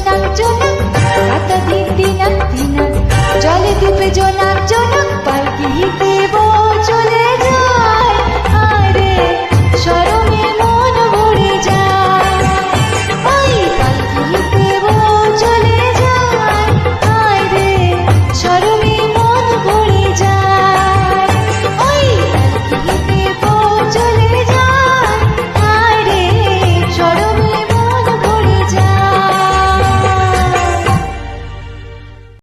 জোনাক জোনাক রাতা দিন দিনাক জলে দ্বীপে জোনাক জোনাক